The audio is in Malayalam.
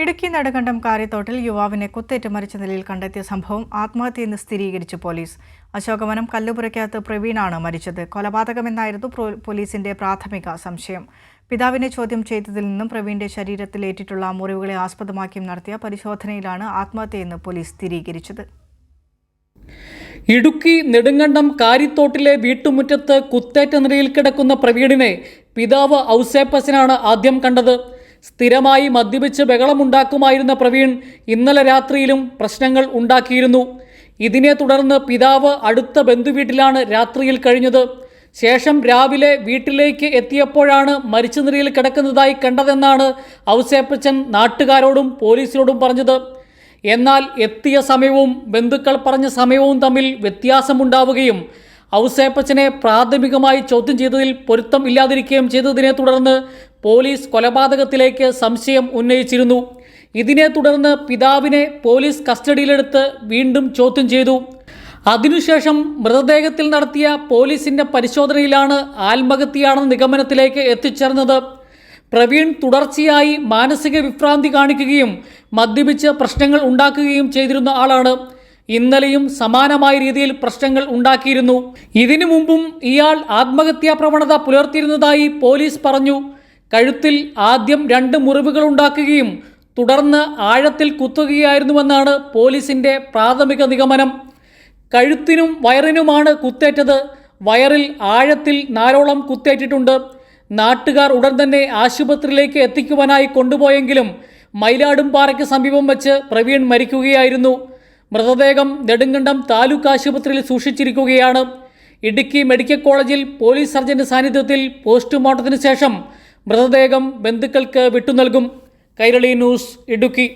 ഇടുക്കി നെടുകണ്ടം കാര്യത്തോട്ടിൽ യുവാവിനെ കുത്തേറ്റ് മരിച്ച നിലയിൽ കണ്ടെത്തിയ സംഭവം ആത്മഹത്യയെന്ന് സ്ഥിരീകരിച്ചു പോലീസ്. അശോകവനം കല്ലുപുരയ്ക്കകത്ത് പ്രവീണാണ് മരിച്ചത്. കൊലപാതകമെന്നായിരുന്നു പോലീസിന്റെ പ്രാഥമിക സംശയം. പിതാവിനെ ചോദ്യം ചെയ്തതിൽ നിന്നും പ്രവീണിന്റെ ശരീരത്തിലേറ്റിട്ടുള്ള മുറിവുകളെ ആസ്പദമാക്കിയും നടത്തിയ പരിശോധനയിലാണ് ആത്മഹത്യയെന്ന് പോലീസ് സ്ഥിരീകരിച്ചത്. ഇടുക്കി നെടുങ്കണ്ടം കാരിത്തോട്ടിലെ വീട്ടുമുറ്റത്ത് കുത്തേറ്റ നിലയിൽ കിടക്കുന്ന പ്രവീണിനെ പിതാവ് ഔസേപ്പസിനാണ് ആദ്യം കണ്ടത്. സ്ഥിരമായി മദ്യപിച്ച് ബഹളമുണ്ടാക്കുമായിരുന്ന പ്രവീൺ ഇന്നലെ രാത്രിയിലും പ്രശ്നങ്ങൾ ഉണ്ടാക്കിയിരുന്നു. ഇതിനെ തുടർന്ന് പിതാവ് അടുത്ത ബന്ധുവീട്ടിലാണ് രാത്രിയിൽ കഴിഞ്ഞത്. ശേഷം രാവിലെ വീട്ടിലേക്ക് എത്തിയപ്പോഴാണ് മരിച്ച നിലയിൽ കിടക്കുന്നതായി കണ്ടതെന്നാണ് ഔസേപ്പച്ചൻ നാട്ടുകാരോടും പോലീസിനോടും പറഞ്ഞത്. എന്നാൽ എത്തിയ സമയവും ബന്ധുക്കൾ പറഞ്ഞ സമയവും തമ്മിൽ വ്യത്യാസമുണ്ടാവുകയും ഔസേപ്പച്ചനെ പ്രാഥമികമായി ചോദ്യം ചെയ്തതിൽ പൊരുത്തം ഇല്ലാതിരിക്കുകയും ചെയ്തതിനെ തുടർന്ന് പോലീസ് കൊലപാതകത്തിലേക്ക് സംശയം ഉന്നയിച്ചിരുന്നു. ഇതിനെ തുടർന്ന് പിതാവിനെ പോലീസ് കസ്റ്റഡിയിലെടുത്ത് വീണ്ടും ചോദ്യം ചെയ്തു. അതിനുശേഷം മൃതദേഹത്തിൽ നടത്തിയ പോലീസിന്റെ പരിശോധനയിലാണ് ആത്മഹത്യയാണെന്ന നിഗമനത്തിലേക്ക് എത്തിച്ചേർന്നത്. പ്രവീൺ തുടർച്ചയായി മാനസിക വിഭ്രാന്തി കാണിക്കുകയും മദ്യപിച്ച് പ്രശ്നങ്ങൾ ഉണ്ടാക്കുകയും ചെയ്തിരുന്ന ആളാണ്. ഇന്നലെയും സമാനമായ രീതിയിൽ പ്രശ്നങ്ങൾ ഉണ്ടാക്കിയിരുന്നു. ഇതിനു മുമ്പും ഇയാൾ ആത്മഹത്യാ പ്രവണത പുലർത്തിയിരുന്നതായി പോലീസ് പറഞ്ഞു. കഴുത്തിൽ ആദ്യം രണ്ട് മുറിവുകൾ ഉണ്ടാക്കുകയും തുടർന്ന് ആഴത്തിൽ കുത്തുകയായിരുന്നുവെന്നാണ് പോലീസിന്റെ പ്രാഥമിക നിഗമനം. കഴുത്തിനും വയറിനുമാണ് കുത്തേറ്റത്. വയറിൽ ആഴത്തിൽ നാലോളം കുത്തേറ്റിട്ടുണ്ട്. നാട്ടുകാർ ഉടൻ തന്നെ ആശുപത്രിയിലേക്ക് എത്തിക്കുവാനായി കൊണ്ടുപോയെങ്കിലും മയിലാടുംപാറയ്ക്ക് സമീപം വച്ച് പ്രവീൺ മരിക്കുകയായിരുന്നു. മൃതദേഹം നെടുങ്കണ്ടം താലൂക്ക് ആശുപത്രിയിൽ സൂക്ഷിച്ചിരിക്കുകയാണ്. ഇടുക്കി മെഡിക്കൽ കോളേജിൽ പോലീസ് സർജന്റെ സാന്നിധ്യത്തിൽ പോസ്റ്റ്മോർട്ടത്തിന് ശേഷം മൃതദേഹം ബന്ധുക്കൾക്ക് വിട്ടുനൽകും. കൈരളി ന്യൂസ് ഇടുക്കി.